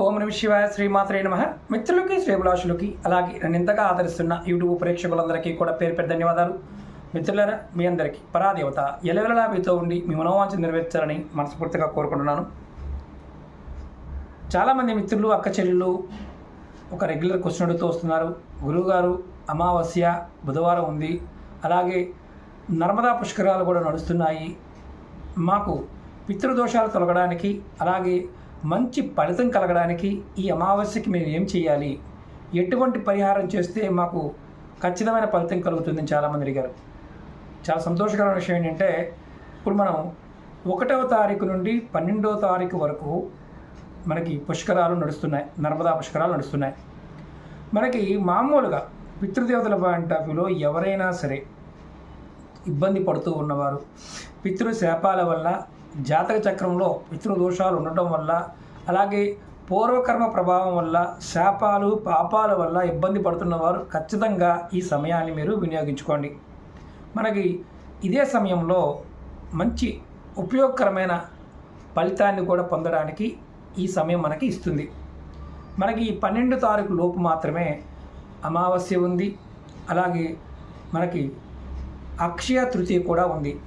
ఓం నమ శివాయ శ్రీమాత్రే నమ. మిత్రులకి శ్రీభులాషులకి అలాగే నన్ను ఇంతగా ఆదరిస్తున్న యూట్యూబ్ ప్రేక్షకులందరికీ కూడా పేరు పేరు ధన్యవాదాలు. మిత్రులరా మీ అందరికీ పరాదేవత ఎలవెలలా మీతో ఉండి మీ మనోవాంఛ నెరవేర్చాలని మనస్ఫూర్తిగా కోరుకుంటున్నాను. చాలామంది మిత్రులు అక్క చెల్లెళ్ళు ఒక రెగ్యులర్ క్వశ్చన్ అడుగుతూ వస్తున్నారు. గురువుగారు అమావాస్య బుధవారం ఉంది. అలాగే నర్మదా పుష్కరాలు కూడా నడుస్తున్నాయి. మాకు పితృదోషాలు తొలగడానికి అలాగే మంచి ఫలితం కలగడానికి ఈ అమావాస్యకి మేము ఏం చేయాలి? ఎటువంటి పరిహారం చేస్తే మాకు ఖచ్చితమైన ఫలితం కలుగుతుందని చాలామంది అడిగారు. చాలా సంతోషకరమైన విషయం ఏంటంటే ఇప్పుడు మనం ఒకటవ తారీఖు నుండి పన్నెండవ తారీఖు వరకు మనకి పుష్కరాలు నడుస్తున్నాయి. నర్మదా పుష్కరాలు నడుస్తున్నాయి. మనకి మామూలుగా పితృదేవతల పాయింట్ ఆఫ్ వ్యూలో ఎవరైనా సరే ఇబ్బంది పడుతూ ఉన్నవారు పితృ శాపాల వల్ల జాతక చక్రంలో పితృదోషాలు ఉండటం వల్ల అలాగే పూర్వకర్మ ప్రభావం వల్ల శాపాలు పాపాల వల్ల ఇబ్బంది పడుతున్నవారు ఖచ్చితంగా ఈ సమయాన్ని మీరు వినియోగించుకోండి. మనకి ఇదే సమయంలో మంచి ఉపయోగకరమైన ఫలితాన్ని కూడా పొందడానికి ఈ సమయం మనకి ఇస్తుంది. మనకి ఈ పన్నెండు తారీఖు లోపు మాత్రమే అమావాస్య ఉంది అలాగే మనకి అక్షయ తృతీయ కూడా ఉంది.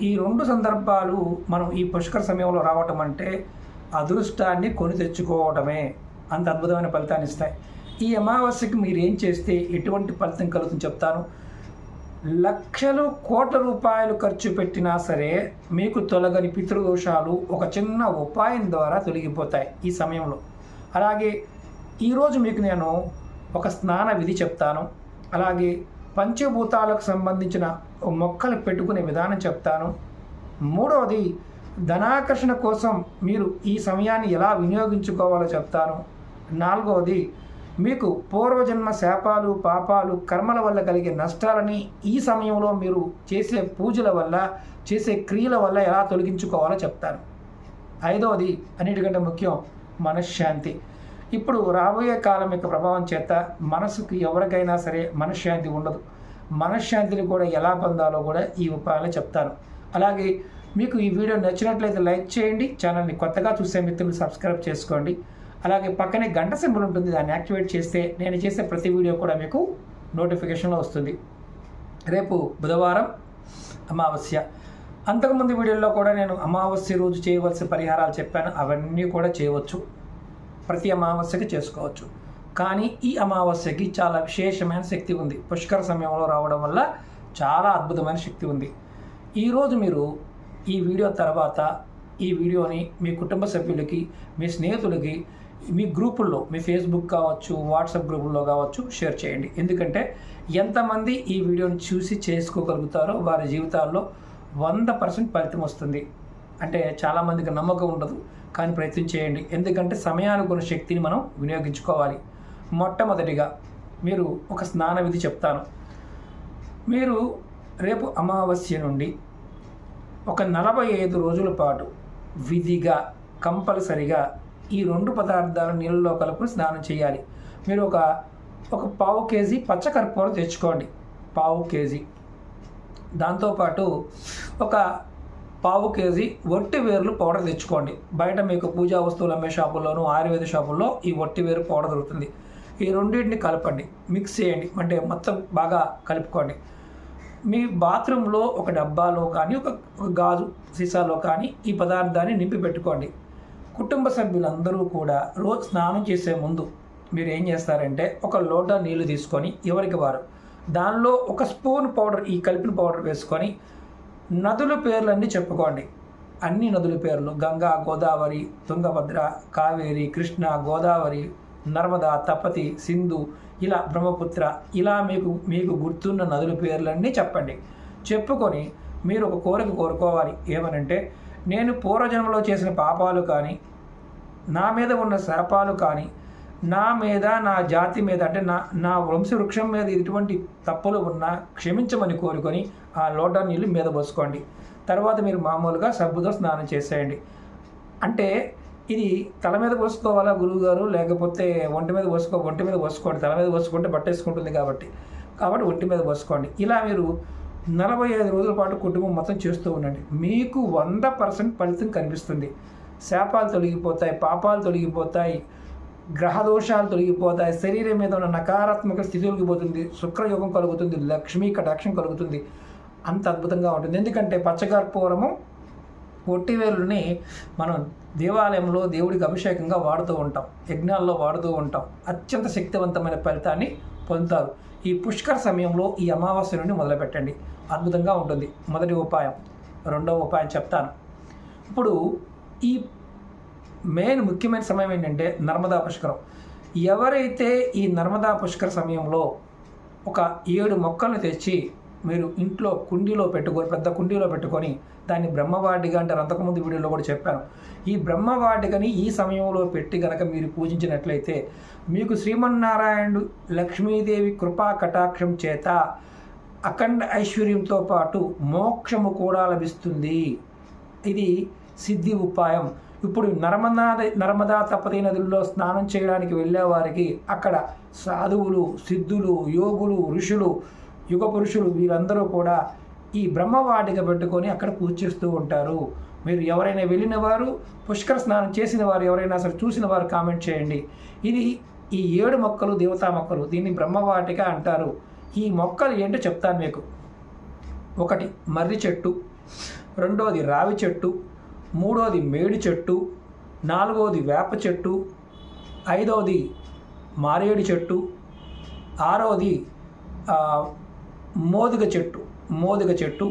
ఈ రెండు సందర్భాలు మనం ఈ పుష్కర సమయంలో రావటం అంటే అదృష్టాన్ని కొని తెచ్చుకోవటమే. అంత అద్భుతమైన ఫలితాన్ని ఇస్తాయి. ఈ అమావాస్యకి మీరు ఏం చేస్తే ఎటువంటి ఫలితం కలుగుతుంది చెప్తాను. లక్షలు కోట్ల రూపాయలు ఖర్చు పెట్టినా సరే మీకు తొలగని పితృదోషాలు ఒక చిన్న ఉపాయం ద్వారా తొలగిపోతాయి ఈ సమయంలో. అలాగే ఈరోజు మీకు నేను ఒక స్నాన విధి చెప్తాను. అలాగే పంచభూతాలకు సంబంధించిన మొక్కలు పెట్టుకునే విధానం చెప్తాను. మూడవది ధనాకర్షణ కోసం మీరు ఈ సమయాన్ని ఎలా వినియోగించుకోవాలో చెప్తాను. నాలుగవది మీకు పూర్వజన్మ శాపాలు పాపాలు కర్మల వల్ల కలిగే నష్టాలని ఈ సమయంలో మీరు చేసే పూజల వల్ల చేసే క్రియల వల్ల ఎలా తొలగించుకోవాలో చెప్తాను. ఐదవది అన్నిటికంటే ముఖ్యం మనశ్శాంతి. ఇప్పుడు రాబోయే కాలం యొక్క ప్రభావం చేత మనసుకు ఎవరికైనా సరే మనశ్శాంతి ఉండదు. మనశ్శాంతిని కూడా ఎలా పొందాలో కూడా ఈ ఉపాయాలు చెప్తాను. అలాగే మీకు ఈ వీడియో నచ్చినట్లయితే లైక్ చేయండి ఛానల్ని కొత్తగా చూసే మిత్రులు సబ్స్క్రైబ్ చేసుకోండి. అలాగే పక్కనే గంట సింబల్ ఉంటుంది దాన్ని యాక్టివేట్ చేస్తే నేను చేసే ప్రతి వీడియో కూడా మీకు నోటిఫికేషన్లో వస్తుంది. రేపు బుధవారం అమావాస్య. అంతకుముందు వీడియోలో కూడా నేను అమావాస్య రోజు చేయవలసిన పరిహారాలు చెప్పాను అవన్నీ కూడా చేయవచ్చు. ప్రతి అమావాస్యకి చేసుకోవచ్చు. కానీ ఈ అమావాస్యకి చాలా విశేషమైన శక్తి ఉంది. పుష్కర సమయంలో రావడం వల్ల చాలా అద్భుతమైన శక్తి ఉంది. ఈరోజు మీరు ఈ వీడియో తర్వాత ఈ వీడియోని మీ కుటుంబ సభ్యులకి మీ స్నేహితులకి మీ గ్రూపుల్లో మీ ఫేస్బుక్ కావచ్చు వాట్సాప్ గ్రూపుల్లో కావచ్చు షేర్ చేయండి. ఎందుకంటే ఎంతమంది ఈ వీడియోని చూసి చేసుకోగలుగుతారో వారి జీవితాల్లో వంద పర్సెంట్ ఫలితం వస్తుంది. అంటే చాలామందికి నమ్మకం ఉండదు కానీ ప్రయత్నం చేయండి. ఎందుకంటే సమయానుకున్న శక్తిని మనం వినియోగించుకోవాలి. మొట్టమొదటిగా మీరు ఒక స్నాన విధి చెప్తాను. మీరు రేపు అమావాస్య నుండి ఒక నలభై ఐదు రోజుల పాటు విధిగా కంపల్సరిగా ఈ రెండు పదార్థాలు నీళ్ళలో కలుపుకొని స్నానం చేయాలి. మీరు ఒక ఒక పావు కేజీ పచ్చకర్పూరం తెచ్చుకోండి. పావు కేజీ. దాంతోపాటు ఒక పావు కేజీ వట్టి వేర్లు పౌడర్ తెచ్చుకోండి. బయట మీకు పూజా వస్తువులు అమ్మే షాపుల్లోనూ ఆయుర్వేద షాపుల్లో ఈ వట్టి వేరు పౌడర్ దొరుకుతుంది. ఈ రెండింటిని కలపండి మిక్స్ చేయండి అంటే మొత్తం బాగా కలుపుకోండి. మీ బాత్రూంలో ఒక డబ్బాలో కానీ ఒక ఒక గాజు సీసాలో కానీ ఈ పదార్థాన్ని నింపి పెట్టుకోండి. కుటుంబ సభ్యులందరూ కూడా రోజు స్నానం చేసే ముందు మీరు ఏం చేస్తారంటే ఒక లోటా నీళ్ళు తీసుకొని ఎవరికి వారు దానిలో ఒక స్పూన్ పౌడర్ ఈ కలిపిన పౌడర్ వేసుకొని నదుల పేర్లన్నీ చెప్పుకోండి. అన్ని నదుల పేర్లు గంగా గోదావరి తుంగభద్ర కావేరి కృష్ణ గోదావరి నర్మదా తపతి సింధు ఇలా బ్రహ్మపుత్ర ఇలా మీకు మీకు గుర్తున్న నదుల పేర్లన్నీ చెప్పండి. చెప్పుకొని మీరు ఒక కోరిక కోరుకోవాలి. ఏమనంటే నేను పూర్వజన్మలో చేసిన పాపాలు కానీ నా మీద ఉన్న శాపాలు కానీ నా మీద నా జాతి మీద అంటే నా నా వంశవృక్షం మీద ఎటువంటి తప్పులు ఉన్నా క్షమించమని కోరుకొని ఆ లోటా నీళ్ళు మీద పోసుకోండి. తర్వాత మీరు మామూలుగా సబ్బుతో స్నానం చేసేయండి. అంటే ఇది తల మీద పోసుకోవాలా గురువుగారు? లేకపోతే ఒంటి మీద పోసుకో ఒంటి మీద పోసుకోండి. తల మీద పోసుకుంటే బట్టేసుకుంటుంది కాబట్టి. కాబట్టి ఒంటి మీద పోసుకోండి. ఇలా మీరు నలభై ఐదు రోజుల పాటు కుటుంబం మొత్తం చేస్తూ ఉండండి. మీకు వంద పర్సెంట్ ఫలితం కనిపిస్తుంది. శాపాలు తొలగిపోతాయి పాపాలు తొలగిపోతాయి. గ్రహదోషాలు తొలగిపోతాయి. శరీరం మీద ఉన్న నకారాత్మక స్థితి తొలగిపోతుంది. శుక్రయోగం కలుగుతుంది. లక్ష్మీ కటాక్షం కలుగుతుంది. అంత అద్భుతంగా ఉంటుంది. ఎందుకంటే పచ్చకర్పూరము పొట్టివేలుని మనం దేవాలయంలో దేవుడికి అభిషేకంగా వాడుతూ ఉంటాం. యజ్ఞాల్లో వాడుతూ ఉంటాం. అత్యంత శక్తివంతమైన ఫలితాన్ని పొందుతారు. ఈ పుష్కర సమయంలో ఈ అమావాస్య నుండి మొదలుపెట్టండి. అద్భుతంగా ఉంటుంది. మొదటి ఉపాయం. రెండవ ఉపాయం చెప్తాను. ఇప్పుడు ఈ మెయిన్ ముఖ్యమైన సమయం ఏంటంటే నర్మదా పుష్కరం. ఎవరైతే ఈ నర్మదా పుష్కర సమయంలో ఒక ఏడు మొక్కలను తెచ్చి మీరు ఇంట్లో కుండీలో పెట్టుకొని పెద్ద కుండీలో పెట్టుకొని దాన్ని బ్రహ్మవాటిగా అంటారు. అంతకుముందు వీడియోలో కూడా చెప్పాను. ఈ బ్రహ్మవాటికని ఈ సమయంలో పెట్టి గనక మీరు పూజించినట్లయితే మీకు శ్రీమన్నారాయణుడు లక్ష్మీదేవి కృపా కటాక్షం చేత అఖండ ఐశ్వర్యంతో పాటు మోక్షము కూడా లభిస్తుంది. ఇది సిద్ధి ఉపాయం. ఇప్పుడు నర్మదా నర్మదా తపతి నదుల్లో స్నానం చేయడానికి వెళ్ళేవారికి అక్కడ సాధువులు సిద్ధులు యోగులు ఋషులు యుగ పురుషులు వీరందరూ కూడా ఈ బ్రహ్మవాటిక పెట్టుకొని అక్కడ పూజ చేస్తూ ఉంటారు. మీరు ఎవరైనా వెళ్ళిన వారు పుష్కర స్నానం చేసిన వారు ఎవరైనా సరే చూసిన వారు కామెంట్ చేయండి. ఇది ఈ ఏడు మొక్కలు దేవతా మొక్కలు దీన్ని బ్రహ్మవాటిక అంటారు. ఈ మొక్కలు ఏంటో చెప్తాను మీకు. ఒకటి మర్రి చెట్టు. రెండోది రావి చెట్టు. మూడోది మేడి చెట్టు నాలుగవది వేప చెట్టు ఐదవది మారేడు చెట్టు ఆరవది ఆ, మోదుగ చెట్టు మోదుగ చెట్టు.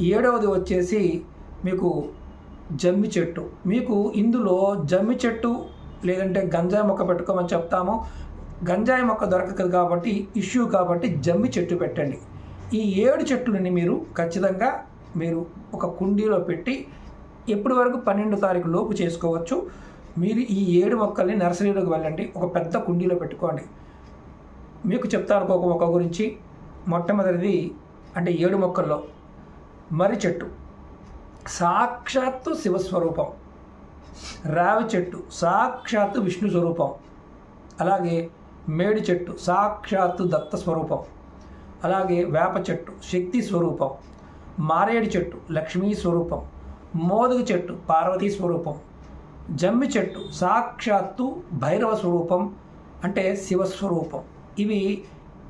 ఏడవది వచ్చేసి మీకు జమ్మి చెట్టు. మీకు ఇందులో జమ్మి చెట్టు లేదంటే గంజాయి మొక్క పెట్టుకోమని చెప్తాము. గంజాయి మొక్క దొరకదు కాబట్టి ఇష్యూ కాబట్టి జమ్మి చెట్టు పెట్టండి. ఈ ఏడు చెట్లని మీరు ఖచ్చితంగా మీరు ఒక కుండీలో పెట్టి ఎప్పటి వరకు పన్నెండు తారీఖు లోపు చేసుకోవచ్చు? మీరు ఈ ఏడు మొక్కల్ని నర్సరీలోకి వెళ్ళండి. ఒక పెద్ద కుండీలో పెట్టుకోండి. మీకు చెప్తాను ఒక మొక్క గురించి. మొట్టమొదటిది అంటే ఏడు మొక్కల్లో మర్రి చెట్టు. సాక్షాత్తు శివస్వరూపం రావి చెట్టు సాక్షాత్తు విష్ణు స్వరూపం. అలాగే మేడి చెట్టు సాక్షాత్తు దత్త స్వరూపం. అలాగే వేప చెట్టు శక్తి స్వరూపం. మారేడు చెట్టు లక్ష్మీ స్వరూపం. మోదుగు చెట్టు పార్వతీ స్వరూపం. జమ్మి చెట్టు సాక్షాత్తు భైరవ స్వరూపం అంటే శివస్వరూపం ఇవి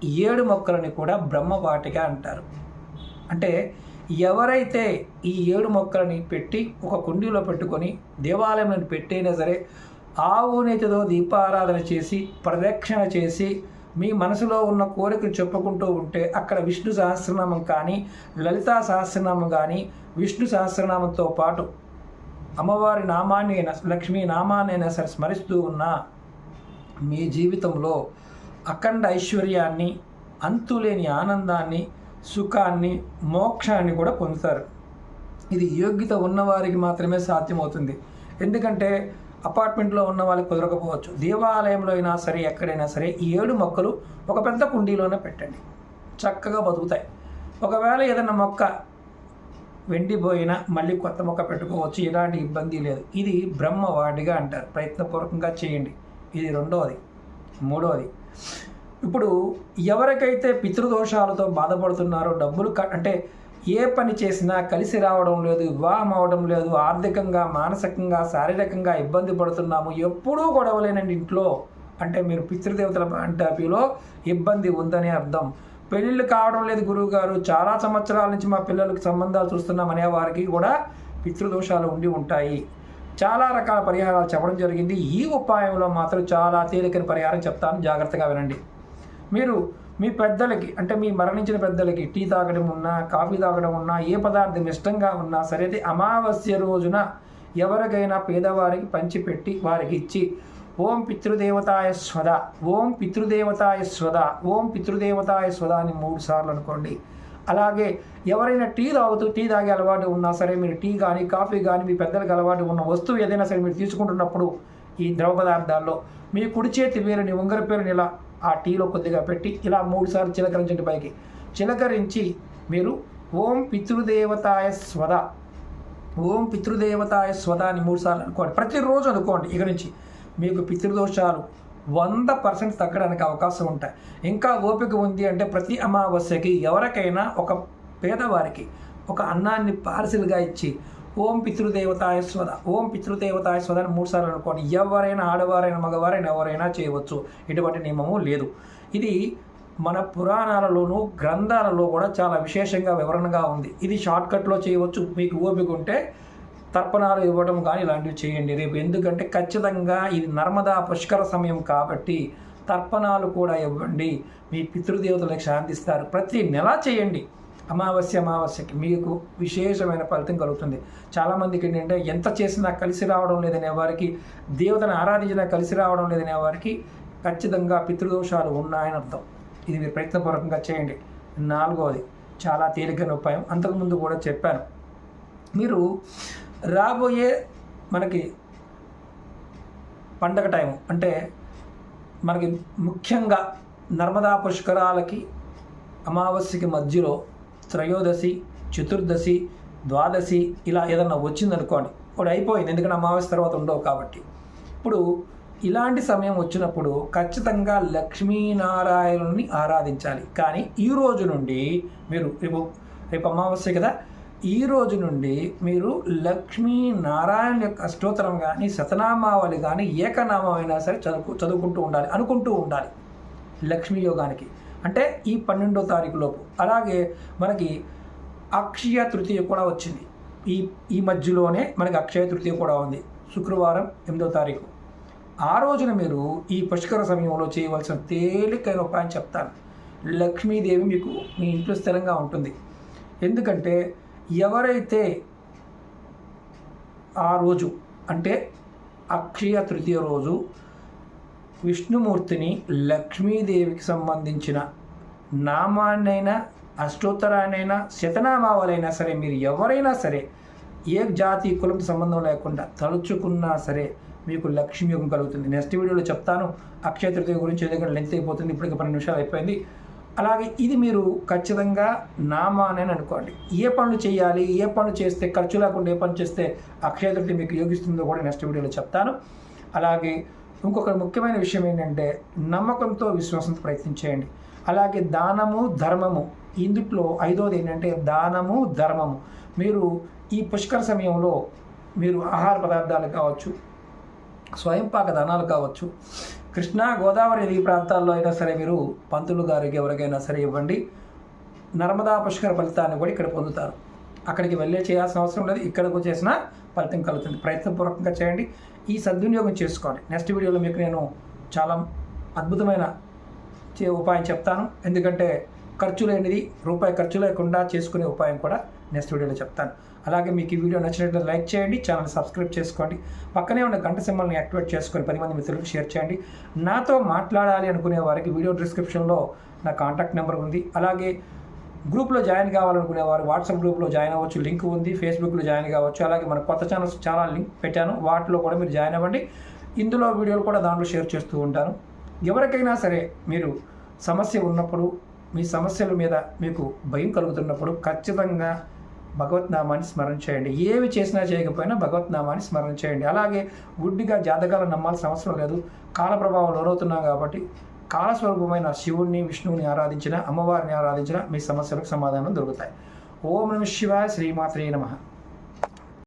ఏడు మొక్కలని కూడా బ్రహ్మవాటిగా అంటారు. అంటే ఎవరైతే ఈ ఏడు మొక్కలని పెట్టి ఒక కుండీలో పెట్టుకొని దేవాలయంలో పెట్టైనా సరే ఆవు నేతితో దీపారాధన చేసి ప్రదక్షిణ చేసి మీ మనసులో ఉన్న కోరికలు చెప్పుకుంటూ ఉంటే అక్కడ విష్ణు సహస్రనామం కానీ లలితా సహస్రనామం కానీ విష్ణు సహస్రనామంతో పాటు అమ్మవారి నామాన్ని అయినా లక్ష్మీ నామాన్ని అయినా సరే స్మరిస్తూ ఉన్న మీ జీవితంలో అఖండ ఐశ్వర్యాన్ని అంతులేని ఆనందాన్ని సుఖాన్ని మోక్షాన్ని కూడా పొందుతారు. ఇది యోగ్యత ఉన్నవారికి మాత్రమే సాధ్యమవుతుంది. ఎందుకంటే అపార్ట్మెంట్లో ఉన్న వాళ్ళకి కుదరకపోవచ్చు. దేవాలయంలో అయినా సరే ఎక్కడైనా సరే ఈ ఏడు మొక్కలు ఒక పెద్ద కుండీలోనే పెట్టండి. చక్కగా బతుకుతాయి. ఒకవేళ ఏదైనా మొక్క వెండిపోయినా మళ్ళీ కొత్త మొక్క పెట్టుకోవచ్చు ఎలాంటి ఇబ్బంది లేదు. ఇది బ్రహ్మవాడిగా అంటారు. ప్రయత్నపూర్వకంగా చేయండి. ఇది రెండవది మూడవది ఇప్పుడు ఎవరికైతే పితృదోషాలతో బాధపడుతున్నారో డబ్బులు అంటే ఏ పని చేసినా కలిసి రావడం లేదు వివాహం అవడం లేదు ఆర్థికంగా మానసికంగా శారీరకంగా ఇబ్బంది పడుతున్నాము ఎప్పుడూ గొడవలేనండి ఇంట్లో. అంటే మీరు పితృదేవతల అంటాపీలో ఇబ్బంది ఉందని అర్థం. పెళ్ళిళ్ళు కావడం లేదు గురువు గారు చాలా సంవత్సరాల నుంచి మా పిల్లలకు సంబంధాలు చూస్తున్నాం అనే వారికి కూడా పితృదోషాలు ఉండి ఉంటాయి. చాలా రకాల పరిహారాలు చెప్పడం జరిగింది. ఈ ఉపాయంలో మాత్రం చాలా తేలికైన పరిహారం చెప్తాను. జాగ్రత్తగా వినండి. మీరు మీ పెద్దలకి అంటే మీ మరణించిన పెద్దలకి టీ తాగడం ఉన్నా కాఫీ తాగడం ఉన్నా ఏ పదార్థం ఇష్టంగా ఉన్నా సరే అమావాస్య రోజున ఎవరికైనా పేదవారికి పంచిపెట్టి వారికి ఇచ్చి ఓం పితృదేవతాయ స్వద ఓం పితృదేవతాయ స్వద ఓం పితృదేవతాయ స్వద అని మూడు సార్లు అనుకోండి. అలాగే ఎవరైనా టీ తాగుతూ టీ తాగే అలవాటు ఉన్నా సరే మీరు టీ కానీ కాఫీ కానీ మీ పెద్దలకు అలవాటు ఉన్న వస్తువు ఏదైనా సరే మీరు తీసుకుంటున్నప్పుడు ఈ ద్రవ పదార్థాల్లో మీ కుడి చేతి వేలుని ఉంగర పేరుని ఇలా ఆ టీలో కొద్దిగా పెట్టి ఇలా మూడు సార్లు చిలకరించండి పైకి. చిలకరించి మీరు ఓం పితృదేవతాయ స్వద. ఓం పితృదేవతాయ స్వద అని మూడు సార్లు అనుకోండి. ప్రతిరోజు అనుకోండి ఇక నుంచి. మీకు పితృదోషాలు వంద పర్సెంట్ తగ్గడానికి అవకాశం ఉంటాయి. ఇంకా ఓపిక ఉంది అంటే ప్రతి అమావాస్యకి ఎవరికైనా ఒక పేదవారికి ఒక అన్నాన్ని పార్సిల్గా ఇచ్చి ఓం పితృదేవతాయ స్వద. ఓం పితృదేవతాయ స్వద అని మూడుసార్లు అనుకోండి. ఎవరైనా ఆడవారైనా మగవారైనా ఎవరైనా చేయవచ్చు. ఇటువంటి నియమము లేదు. ఇది మన పురాణాలలోనూ గ్రంథాలలో కూడా చాలా విశేషంగా వివరణగా ఉంది. ఇది షార్ట్కట్లో చేయవచ్చు. మీకు ఓపిక ఉంటే తర్పణాలు ఇవ్వడం కానీ ఇలాంటివి చేయండి. రేపు ఎందుకంటే ఖచ్చితంగా ఇది నర్మదా పుష్కర సమయం కాబట్టి తర్పణాలు కూడా ఇవ్వండి. మీ పితృదేవతలకు శాంతిస్తారు. ప్రతి నెల చేయండి. అమావాస్య అమావాస్యకి మీకు విశేషమైన ఫలితం కలుగుతుంది. చాలామందికి ఏంటంటే ఎంత చేసినా కలిసి రావడం లేదనే వారికి దేవతను ఆరాధించినా కలిసి రావడం లేదనే వారికి ఖచ్చితంగా పితృదోషాలు ఉన్నాయని అర్థం. ఇది మీరు ప్రయత్నపూర్వకంగా చేయండి. నాలుగవది చాలా తేలికైన ఉపాయం. అంతకుముందు కూడా చెప్పాను. మీరు రాబోయే మనకి పండగ టైం అంటే మనకి ముఖ్యంగా నర్మదా పుష్కరాలకి అమావాస్యకి మధ్యలో త్రయోదశి చతుర్దశి ద్వాదశి ఇలా ఏదన్నా వచ్చిందనుకోండి ఇప్పుడు అయిపోయింది. ఎందుకంటే అమావాస్య తర్వాత ఉండవు కాబట్టి. ఇప్పుడు ఇలాంటి సమయం వచ్చినప్పుడు ఖచ్చితంగా లక్ష్మీనారాయణుని ఆరాధించాలి. కానీ ఈ రోజు నుండి మీరు రేపు రేపు అమావాస్య కదా ఈ రోజు నుండి మీరు లక్ష్మీ నారాయణ యొక్క అష్టోత్తరం కానీ శతనామావళి కానీ ఏకనామం అయినా సరే చదువుకు చదువుకుంటూ ఉండాలి అనుకుంటూ ఉండాలి లక్ష్మీ యోగానికి. అంటే ఈ పన్నెండో తారీఖు లోపు. అలాగే మనకి అక్షయ తృతీయ కూడా వచ్చింది. ఈ ఈ మధ్యలోనే మనకి అక్షయ తృతీయ కూడా ఉంది. శుక్రవారం ఎనిమిదో తారీఖు. ఆ రోజున మీరు ఈ పుష్కర సమయంలో చేయవలసిన తేలికైన ఉపాయం చెప్తాను. లక్ష్మీదేవి మీకు మీ ఇంట్లో స్థిరంగా ఉంటుంది. ఎందుకంటే ఎవరైతే ఆ రోజు అంటే అక్షయ తృతీయ రోజు విష్ణుమూర్తిని లక్ష్మీదేవికి సంబంధించిన నామాన్నైనా అష్టోత్తరాన్నైనా శతనామావలైనా సరే మీరు ఎవరైనా సరే ఏ జాతి కులంతో సంబంధం లేకుండా తలుచుకున్నా సరే మీకు లక్ష్మీ యోగం కలుగుతుంది. నెక్స్ట్ వీడియోలో చెప్తాను. అక్షయ తృతీయ గురించి ఎందుకంటే లెంత్ అయిపోతుంది. ఇప్పటికి పన్నెండు నిమిషాలు అయిపోయింది. అలాగే ఇది మీరు ఖచ్చితంగా నామానే అనుకోండి. ఏ పనులు చేయాలి ఏ పనులు చేస్తే ఖర్చు లేకుండా ఏ పని చేస్తే అక్షయ తృతీయ మీకు యోగిస్తుందో కూడా నెక్స్ట్ వీడియోలో చెప్తాను. అలాగే ఇంకొక ముఖ్యమైన విషయం ఏంటంటే నమ్మకంతో విశ్వాసంతో ప్రయత్నించేయండి. అలాగే దానము ధర్మము. ఇందుట్లో ఐదోది ఏంటంటే దానము ధర్మము. మీరు ఈ పుష్కర సమయంలో మీరు ఆహార పదార్థాలు కావచ్చు స్వయంపాక దానాలు కావచ్చు కృష్ణా గోదావరి నది ప్రాంతాల్లో అయినా సరే మీరు పంతులు గారికి ఎవరికైనా సరే ఇవ్వండి. నర్మదా పుష్కర ఫలితాన్ని కూడా ఇక్కడ పొందుతారు. అక్కడికి వెళ్ళే చేయాల్సిన అవసరం లేదు. ఇక్కడకు చేసిన ఫలితం కలుగుతుంది. ప్రయత్నపూర్వకంగా చేయండి. ఈ సద్వినియోగం చేసుకోండి. నెక్స్ట్ వీడియోలో మీకు నేను చాలా అద్భుతమైన ఉపాయం చెప్తాను. ఎందుకంటే ఖర్చు లేనిది రూపాయి ఖర్చు లేకుండా చేసుకునే ఉపాయం కూడా నెక్స్ట్ వీడియోలో చెప్తాను. అలాగే మీకు ఈ వీడియో నచ్చినట్లయితే లైక్ చేయండి ఛానల్ సబ్స్క్రైబ్ చేసుకోండి. పక్కనే ఉన్న గంట సింబల్ని యాక్టివేట్ చేసుకొని పది మంది మిత్రులకు షేర్ చేయండి. నాతో మాట్లాడాలి అనుకునే వారికి వీడియో డిస్క్రిప్షన్లో నా కాంటాక్ట్ నెంబర్ ఉంది. అలాగే గ్రూప్లో జాయిన్ కావాలనుకునే వారు వాట్సాప్ గ్రూప్లో జాయిన్ అవ్వచ్చు లింక్ ఉంది ఫేస్బుక్లో జాయిన్ కావచ్చు అలాగే మన కొత్త ఛానల్స్ చాలా లింక్ పెట్టాను వాటిలో కూడా మీరు జాయిన్ అవ్వండి. ఇందులో వీడియోలు కూడా దాంట్లో షేర్ చేస్తూ ఉంటాను. ఎవరికైనా సరే మీరు సమస్య ఉన్నప్పుడు మీ సమస్యల మీద మీకు భయం కలుగుతున్నప్పుడు ఖచ్చితంగా భగవత్నామాన్ని స్మరణ చేయండి. ఏవి చేసినా చేయకపోయినా భగవత్నామాన్ని స్మరణ చేయండి. అలాగే గుడ్డిగా జాతకాలు నమ్మాల్సిన అవసరం లేదు. కాల ప్రభావం లోనవుతున్నాం కాబట్టి కాలస్వరూపమైన శివుణ్ణి విష్ణువుని ఆరాధించిన అమ్మవారిని ఆరాధించిన మీ సమస్యలకు సమాధానం దొరుకుతాయి. ఓం నమ శివాయ శ్రీమాత్రే నమః.